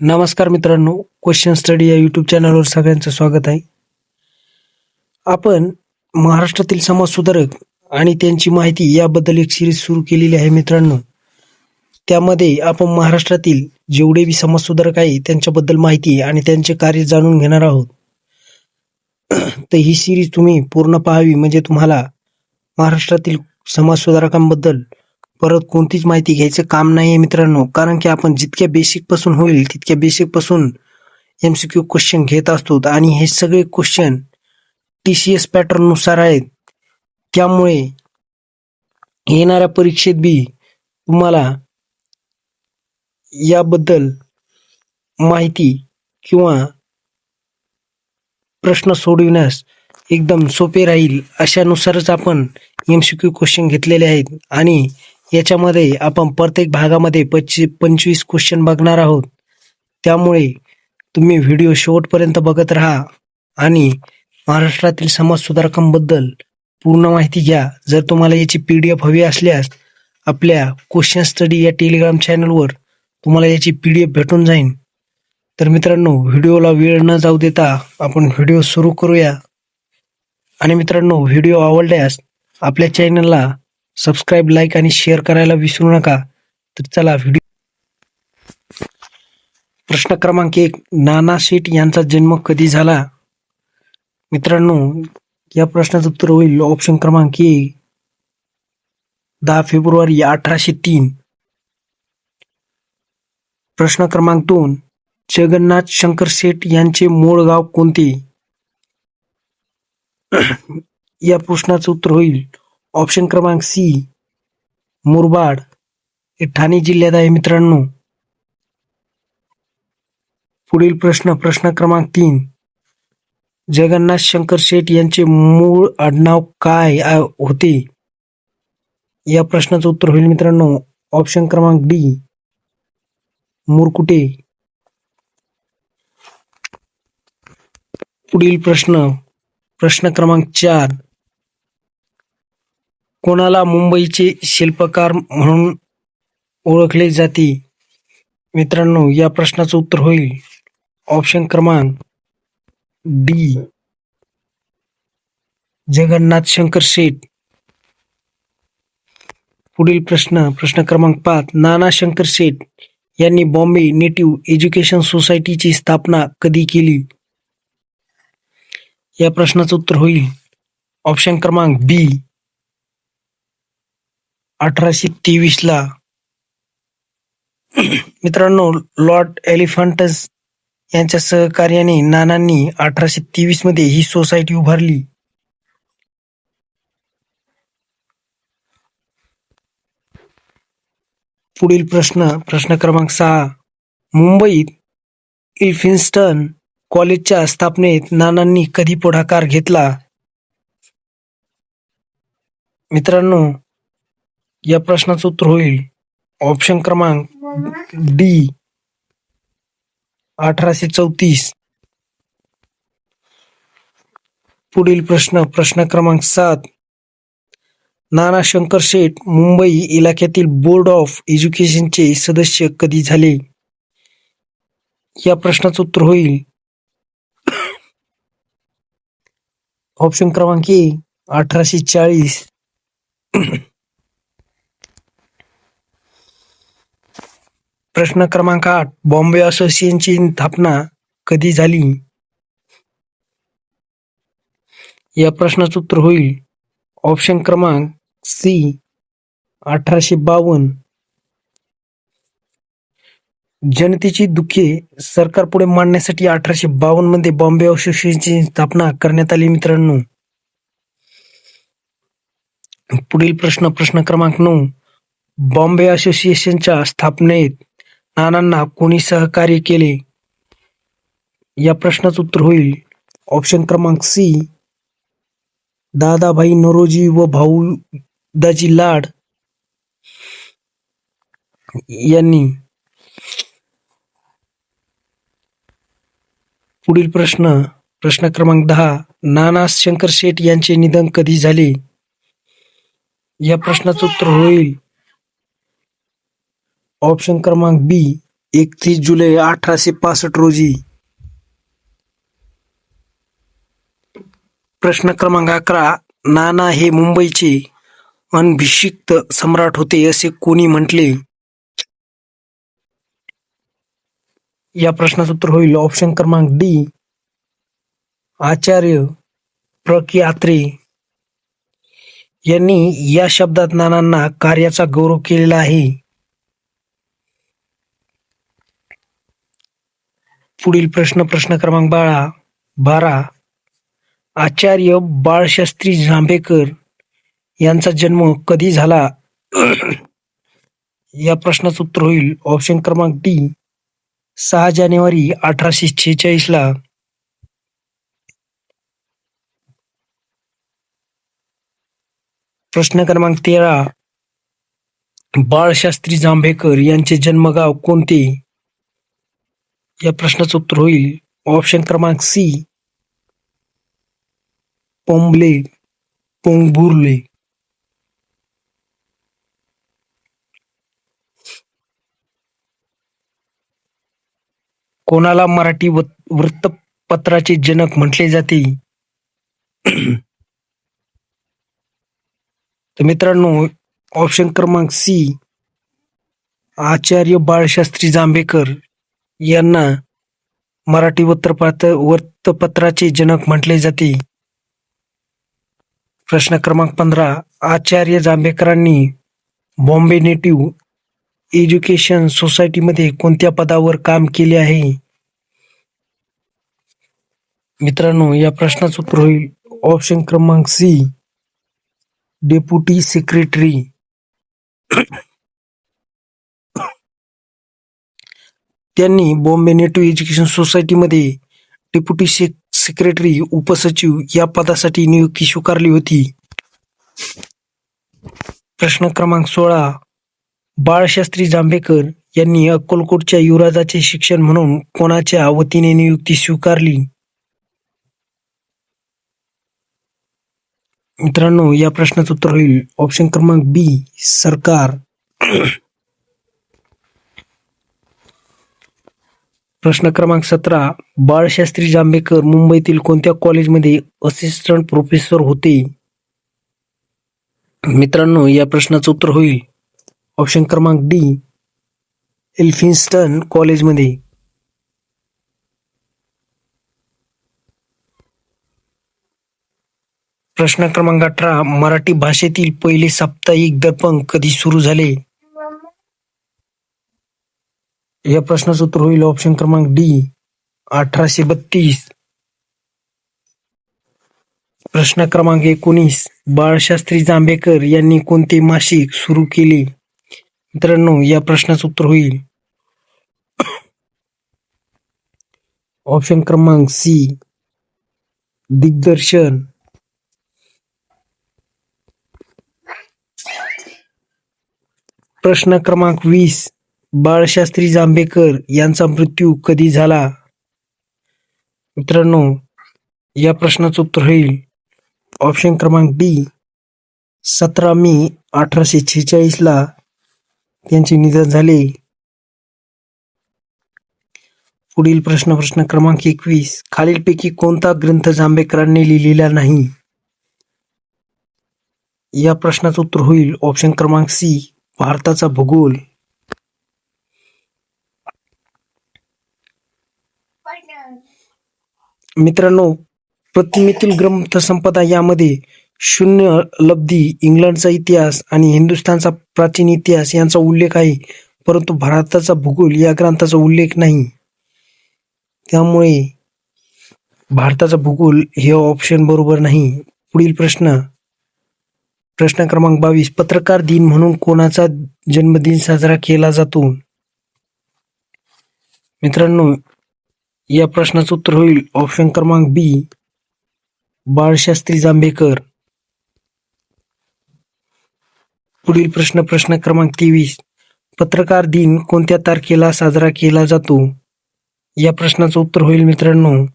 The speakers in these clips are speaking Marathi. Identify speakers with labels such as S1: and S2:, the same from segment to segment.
S1: नमस्कार मित्रांनो क्वेश्चन स्टडी या यूट्यूब चॅनलवर सगळ्यांचं स्वागत आहे. आपण महाराष्ट्रातील समाजसुधारक आणि त्यांची माहिती याबद्दल एक सिरीज सुरू केलेली आहे मित्रांनो. त्यामध्ये आपण महाराष्ट्रातील जेवढे बी समाजसुधारक आहे त्यांच्याबद्दल माहिती आणि त्यांचे कार्य जाणून घेणार आहोत. तर ही सिरीज तुम्ही पूर्ण पाहावी म्हणजे तुम्हाला महाराष्ट्रातील समाजसुधारकांबद्दल परत कोणतीच माहिती घ्यायचं काम नाही आहे मित्रांनो. कारण की आपण जितक्या बेसिकपासून होईल तितक्या बेसिकपासून क्यू क्वेश्चन घेत असतो. आणि हे सगळे क्वेश्चन टी सी एस पॅटर्ननुसार आहेत. त्यामुळे येणाऱ्या परीक्षेत बी तुम्हाला याबद्दल माहिती किंवा प्रश्न सोडविण्यास एकदम सोपे राहील अशानुसारच आपण एम सीक्यू क्वेश्चन घेतलेले आहेत. आणि याच्यामध्ये आपण प्रत्येक भागामध्ये पच्चीस पंचवीस क्वेश्चन बघणार आहोत. त्यामुळे तुम्ही व्हिडिओ शेवटपर्यंत बघत राहा आणि महाराष्ट्रातील समाज सुधारकांबद्दल पूर्ण माहिती घ्या. जर तुम्हाला याची पी डी एफ हवी असल्यास आपल्या क्वेश्चन स्टडी या टेलिग्राम चॅनलवर तुम्हाला याची पी डी एफ भेटून जाईल तर मित्रांनो व्हिडिओला वेळ न जाऊ देता आपण व्हिडिओ सुरू करूया. आणि मित्रांनो व्हिडिओ आवडल्यास आपल्या चॅनलला सबस्क्राईब लाईक आणि शेअर करायला विसरू नका. तर चला व्हिडिओ प्रश्न क्रमांक एक नाना शेठ यांचा जन्म कधी झाला? मित्रांनो या प्रश्नाचं उत्तर होईल ऑप्शन क्रमांक ए दहा फेब्रुवारी अठराशे तीन. प्रश्न क्रमांक दोन जगन्नाथ शंकर शेठ यांचे मूळ गाव कोणते? या प्रश्नाचं उत्तर होईल ऑप्शन क्रमांक सी मुरबाड हे ठाणे जिल्ह्यात आहे मित्रांनो. पुढील प्रश्न प्रश्न क्रमांक तीन. जगन्नाथ शंकर शेठ यांचे मूळ आडनाव काय होते? या प्रश्नाचं उत्तर होईल मित्रांनो. ऑप्शन क्रमांक डी मुरकुटे. पुढील प्रश्न प्रश्न क्रमांक चार. कोणाला मुंबईचे शिल्पकार म्हणून ओळखले जाते? मित्रांनो या प्रश्नाचं उत्तर होईल. ऑप्शन क्रमांक डी. जगन्नाथ शंकर शेठ. पुढील प्रश्न प्रश्न क्रमांक पाच. नाना शंकर शेठ यांनी बॉम्बे नेटिव्ह एज्युकेशन सोसायटीची स्थापना कधी केली? या प्रश्नाचं उत्तर होईल. ऑप्शन क्रमांक बी. अठराशे तेवीस ला. मित्रांनो लॉर्ड एलिफंटस यांच्या सहकार्याने नानांनी अठराशे तेवीसमध्ये ही सोसायटी उभारली. पुढील प्रश्न प्रश्न क्रमांक सहा. मुंबईत इल्फिन्स्टन कॉलेजच्या स्थापनेत नानांनी कधी पुढाकार घेतला? मित्रांनो या प्रश्नाचं उत्तर होईल. ऑप्शन क्रमांक डी अठराशे चौतीस. पुढील प्रश्न प्रश्न क्रमांक सात. नाना शंकर शेठ मुंबई इलाक्यातील बोर्ड ऑफ एज्युकेशनचे सदस्य कधी झाले? या प्रश्नाचं उत्तर होईल. ऑप्शन क्रमांक ए अठराशे चाळीस. प्रश्न क्रमांक आठ बॉम्बे असोसिएशनची स्थापना कधी झाली? या प्रश्नाचं उत्तर होईल. ऑप्शन क्रमांक सी अठराशे बावन्न. जनतेची दुःखे सरकारपुढे मांडण्यासाठी अठराशे बावन्नमध्ये बॉम्बे असोसिएशनची स्थापना करण्यात आली मित्रांनो. पुढील प्रश्न प्रश्न क्रमांक नऊ. बॉम्बे असोसिएशनच्या स्थापनेत नानांना कोणी सहकार्य केले? या प्रश्नाचं उत्तर होईल. ऑप्शन क्रमांक सी दादाभाई नरोजी व भाऊ दाजी लाड यांनी. पुढील प्रश्न प्रश्न क्रमांक दहा. नाना शंकर शेठ यांचे निधन कधी झाले? या प्रश्नाचं उत्तर होईल. ऑप्शन क्रमांक बी एकतीस जुलै अठराशे पासष्ट रोजी. प्रश्न क्रमांक अकरा नाना हे मुंबईचे अनभिषिक्त सम्राट होते असे कोणी म्हटले? या प्रश्नाचं उत्तर होईल ऑप्शन क्रमांक डी आचार्य प्र आत्रे यांनी या शब्दात नानांना कार्याचा गौरव केलेला आहे. पुढील प्रश्न प्रश्न क्रमांक बाळा बारा. आचार्य बाळशास्त्री जांभेकर यांचा जन्म कधी झाला? या प्रश्नाचं उत्तर होईल ऑप्शन क्रमांक डी सहा जानेवारी अठराशे छेचाळीस ला. प्रश्न क्रमांक तेरा. बाळशास्त्री जांभेकर यांचे जन्मगाव कोणते? या प्रश्नाचं उत्तर होईल. ऑप्शन क्रमांक सी पोंबले पोंगबुर्ले. कोणाला मराठी वृत्तपत्राचे जनक म्हटले जाते? तर मित्रांनो ऑप्शन क्रमांक सी आचार्य बाळशास्त्री जांभेकर. यांना मराठी वृत्तपत्र वृत्तपत्राचे जनक म्हटले जाते. प्रश्न क्रमांक पंधरा. आचार्य जांभेकरांनी बॉम्बे नेटिव्ह एज्युकेशन सोसायटीमध्ये कोणत्या पदावर काम केले आहे? मित्रांनो या प्रश्नाचं उत्तर होईल. ऑप्शन क्रमांक सी. Deputy secretary. त्यांनी बॉम्बे नेटिव्ह एज्युकेशन सोसायटीमध्ये डेप्युटी सेक्रेटरी उपसचिव या पदासाठी नियुक्ती स्वीकारली होती. प्रश्न क्रमांक सोळा. बाळशास्त्री जांभेकर यांनी अक्कलकोटच्या युवराजाचे शिक्षण म्हणून कोणाच्या वतीने नियुक्ती स्वीकारली? मित्रांनो या प्रश्नाचं उत्तर होईल. ऑप्शन क्रमांक बी सरकार. प्रश्न क्रमांक सतरा बाळशास्त्री जांभेकर मुंबईतील कोणत्या कॉलेजमध्ये असिस्टंट प्रोफेसर होते? मित्रांनो या प्रश्नाचं उत्तर होईल. ऑप्शन क्रमांक डी एल्फिन्स्टन कॉलेजमध्ये. प्रश्न क्रमांक अठरा मराठी भाषेतील पहिले साप्ताहिक दर्पण कधी सुरू झाले? या प्रश्नाचं उत्तर होईल ऑप्शन क्रमांक डी अठराशे बत्तीस. प्रश्न क्रमांक एकोणीस, बाळशास्त्री जांभेकर यांनी कोणते मासिक सुरू केले? मित्रांनो, या प्रश्नाचं उत्तर होईल. ऑप्शन क्रमांक सी दिग्दर्शन. प्रश्न क्रमांक वीस बाळशास्त्री जांभेकर यांचा मृत्यू कधी झाला? मित्रांनो या प्रश्नाचं उत्तर होईल. ऑप्शन क्रमांक डी सतरा मे अठराशे छेचाळीसला त्यांचे निधन झाले. पुढील प्रश्न प्रश्न क्रमांक एकवीस. खालीलपैकी कोणता ग्रंथ जांभेकरांनी लिहिलेला नाही? या प्रश्नाचं उत्तर होईल. ऑप्शन क्रमांक सी भारताचा भूगोल. मित्रांनो प्रतिमेतील ग्रंथ संपदा यामध्ये शून्य लब्धी इंग्लंडचा इतिहास आणि हिंदुस्थानचा प्राचीन इतिहास यांचा उल्लेख आहे. परंतु भारताचा भूगोल या ग्रंथाचा उल्लेख नाही. त्यामुळे भारताचा भूगोल हे ऑप्शन बरोबर नाही. पुढील प्रश्न. प्रश्न क्रमांक बावीस. पत्रकार दिन म्हणून कोणाचा जन्मदिन साजरा केला जातो? मित्रांनो या प्रश्नाचं उत्तर होईल ऑप्शन क्रमांक बी बाळशास्त्री जांभेकर. पुढील प्रश्न प्रश्न क्रमांक तेवीस. पत्रकार दिन कोणत्या तारखेला साजरा केला जातो? या प्रश्नाचं उत्तर होईल मित्रांनो.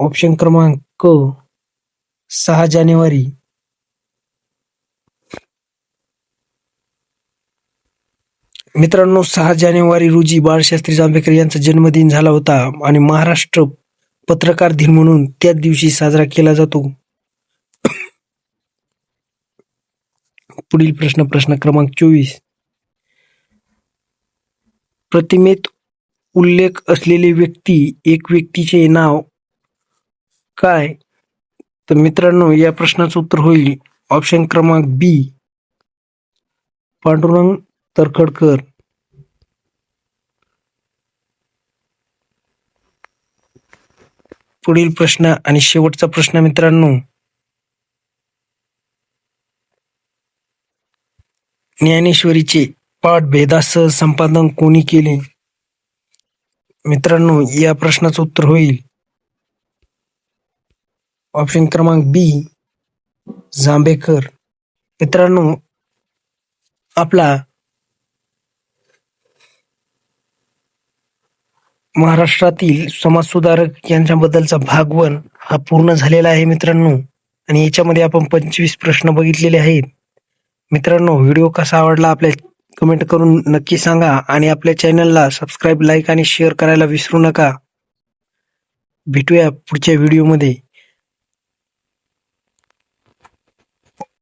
S1: ऑप्शन क्रमांक क सहा जानेवारी. मित्रांनो सहा जानेवारी रोजी बाळशास्त्री जांभेकर यांचा जन्मदिन झाला होता आणि महाराष्ट्र पत्रकार दिन म्हणून त्याच दिवशी साजरा केला जातो. पुढील प्रश्न प्रश्न क्रमांक चोवीस. प्रतिमेत उल्लेख असलेली व्यक्ती एक व्यक्तीचे नाव काय? तर मित्रांनो या प्रश्नाचं उत्तर होईल ऑप्शन क्रमांक बी. पांडुरंग तरखडकर पुढील प्रश्न आणि शेवटचा प्रश्न मित्रांनो. ज्ञानेश्वरीचे पाठ भेदासह संपादन कोणी केले? मित्रांनो या प्रश्नाचं उत्तर होईल. ऑप्शन क्रमांक बी जांभेकर. मित्रांनो आपला महाराष्ट्रातील समाजसुधारक यांच्याबद्दलचा भाग वन हा पूर्ण झालेला आहे मित्रांनो. आणि याच्यामध्ये आपण पंचवीस प्रश्न बघितलेले आहेत. मित्रांनो व्हिडिओ कसा आवडला आपल्या कमेंट करून नक्की सांगा आणि आपल्या चॅनलला सबस्क्राईब लाईक आणि शेअर करायला विसरू नका. भेटूया पुढच्या व्हिडिओमध्ये.